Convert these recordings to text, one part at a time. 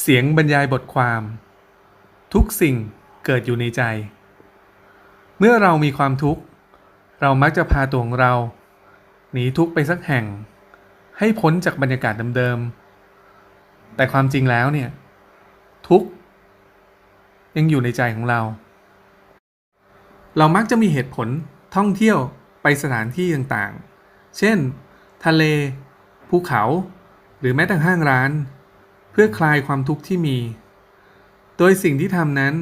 เสียงบรรยายบทความ ทุกสิ่งเกิดอยู่ในใจ เมื่อเรามีความทุกข์ เรามักจะพาตัวของเรา หนีทุกข์ไปสักแห่ง ให้พ้นจากบรรยากาศเดิมๆแต่ความจริงแล้วเนี่ย ทุกข์ยังอยู่ในใจของเรา เรามักจะมีเหตุผลท่องเที่ยวไปสถานที่ต่างๆ เช่น ทะเล ภูเขา หรือแม้แต่ห้างร้าน พื่อคลายความทุกข์ที่มี โดยสิ่งที่ทำนั้น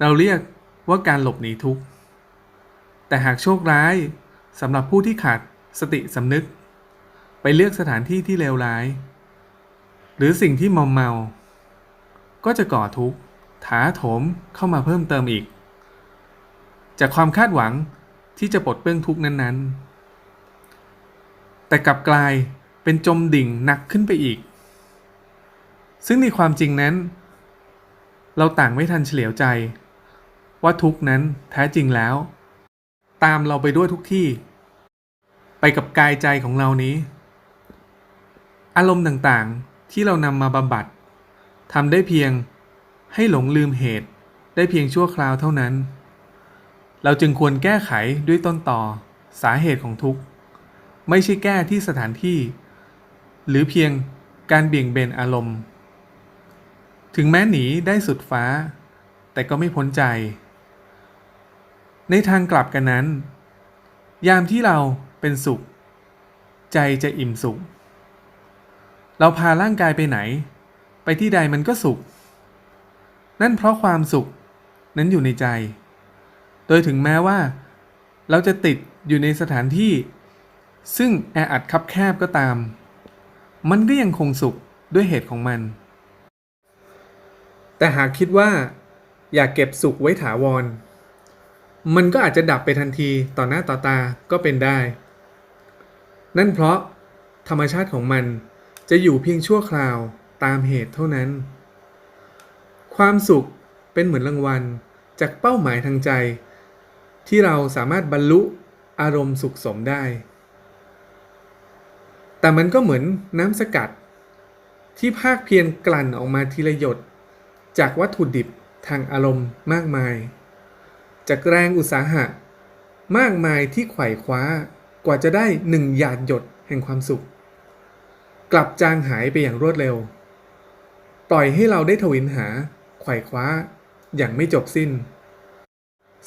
เราเรียกว่าการหลบหนีทุกข์ แต่หากโชคร้ายสำหรับผู้ที่ขาดสติสำนึก ไปเลือกสถานที่ที่เลวร้าย หรือสิ่งที่มอมเมา ก็จะก่อทุกข์ถาโถมเข้ามาเพิ่มเติมอีก จากความคาดหวังที่จะปลดเปลื้องทุกข์นั้นๆ แต่กลับกลายเป็นจมดิ่งหนักขึ้นไปอีก ซึ่งในความจริงนั้น เราต่างไม่ทันเฉลียวใจ ว่าทุกนั้นแท้จริงแล้ว ตามเราไปด้วยทุกที่ ไปกับกายใจของเรานี้ อารมณ์ต่างๆที่เรานำมาบำบัดทำได้เพียงให้หลงลืมเหตุได้เพียงชั่วคราวเท่านั้น เราจึงควรแก้ไขด้วยต้นต่อสาเหตุของทุกข์ ไม่ใช่แก้ที่สถานที่ หรือเพียงการเบี่ยงเบนอารมณ์ ถึงแม้หนีได้สุดฟ้า แต่ก็ไม่พ้นใจ ในทางกลับกันนั้น ยามที่เราเป็นสุข ใจจะอิ่มสุข เราพาร่างกายไปไหน ไปที่ใดมันก็สุข นั่นเพราะความสุขนั้นอยู่ในใจ โดยถึงแม้ว่า เราจะติดอยู่ในสถานที่ ซึ่งแออัดคับแคบก็ตาม มันก็ยังคงสุขด้วยเหตุของมัน แต่หากคิดว่าอยากเก็บสุขไว้ถาวร มันก็อาจจะดับไปทันทีต่อหน้าต่อตาก็เป็นได้ นั่นเพราะธรรมชาติของมันจะอยู่เพียงชั่วคราวตามเหตุเท่านั้น ความสุขเป็นเหมือนรางวัลจากเป้าหมายทางใจ ที่เราสามารถบรรลุอารมณ์สุขสมได้ แต่มันก็เหมือนน้ำสกัด ที่ภาคเพียรกลั่นออกมาทีละหยด จากวัตถุดิบทางอารมณ์มากมาย จากแรงอุตสาหะ มากมายที่ไขว่คว้ากว่าจะได้หนึ่งหยาดหยดแห่งความสุข กลับจางหายไปอย่างรวดเร็ว ปล่อยให้เราได้ทวินหาไขว่คว้าอย่างไม่จบสิ้น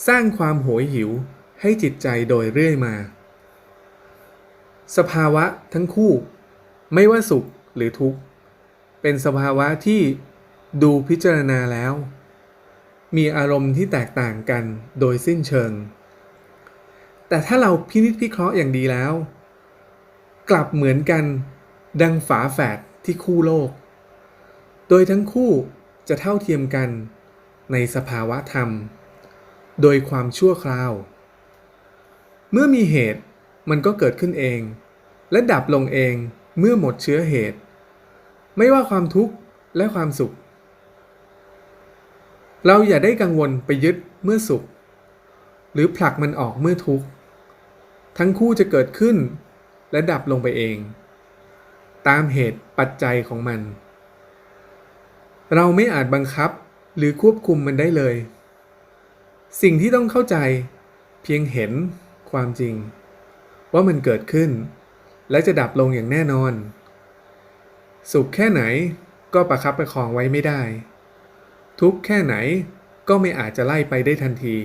สร้างความโหยหิวให้จิตใจโดยเรื่อยมา สภาวะทั้งคู่ ไม่ว่าสุขหรือทุกข์ เป็นสภาวะที่ ดูพิจารณาแล้ว มีอารมณ์ที่แตกต่างกันโดยสิ้นเชิง แต่ถ้าเราพินิจพิเคราะห์อย่างดีแล้ว กลับเหมือนกันดังฝาแฝดที่คู่โลก โดยทั้งคู่จะเท่าเทียมกันในสภาวะธรรม โดยความชั่วคราว เมื่อมีเหตุมันก็เกิดขึ้นเอง และดับลงเองเมื่อหมดเชื้อเหตุ ไม่ว่าความทุกข์และความสุข เราอย่าได้กังวลไปยึดเมื่อสุข หรือผลักมันออกเมื่อทุกข์ ทั้งคู่จะเกิดขึ้น และดับลงไปเอง ตามเหตุปัจจัยของมัน เราไม่อาจบังคับหรือควบคุมมันได้เลย สิ่งที่ต้องเข้าใจเพียงเห็นความจริง ว่ามันเกิดขึ้น และจะดับลงอย่างแน่นอน สุขแค่ไหนก็ประคับประคองไว้ไม่ได้ ทุกแค่ไหนก็ไม่อาจจะไล่ไปได้ทันที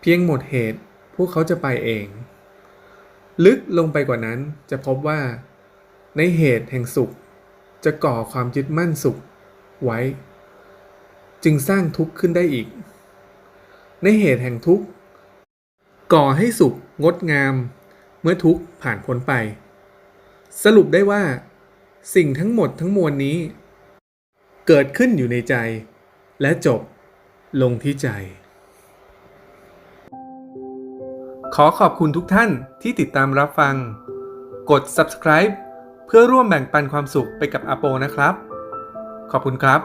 เพียงหมดเหตุพวกเขาจะไปเอง ลึกลงไปกว่านั้นจะพบว่า ในเหตุแห่งสุข จะก่อความยึดมั่นสุขไว้ จึงสร้างทุกข์ขึ้นได้อีก ในเหตุแห่งทุกข์ก่อให้สุขงดงาม เมื่อทุกข์ผ่านพ้นไป สรุปได้ว่า สิ่งทั้งหมดทั้งมวลนี้ เกิดขึ้นอยู่ในใจ และจบลงที่ใจ ขอขอบคุณทุกท่านที่ติดตามรับฟัง กด subscribe เพื่อร่วมแบ่งปันความสุขไปกับอาโปนะครับ ขอบคุณครับ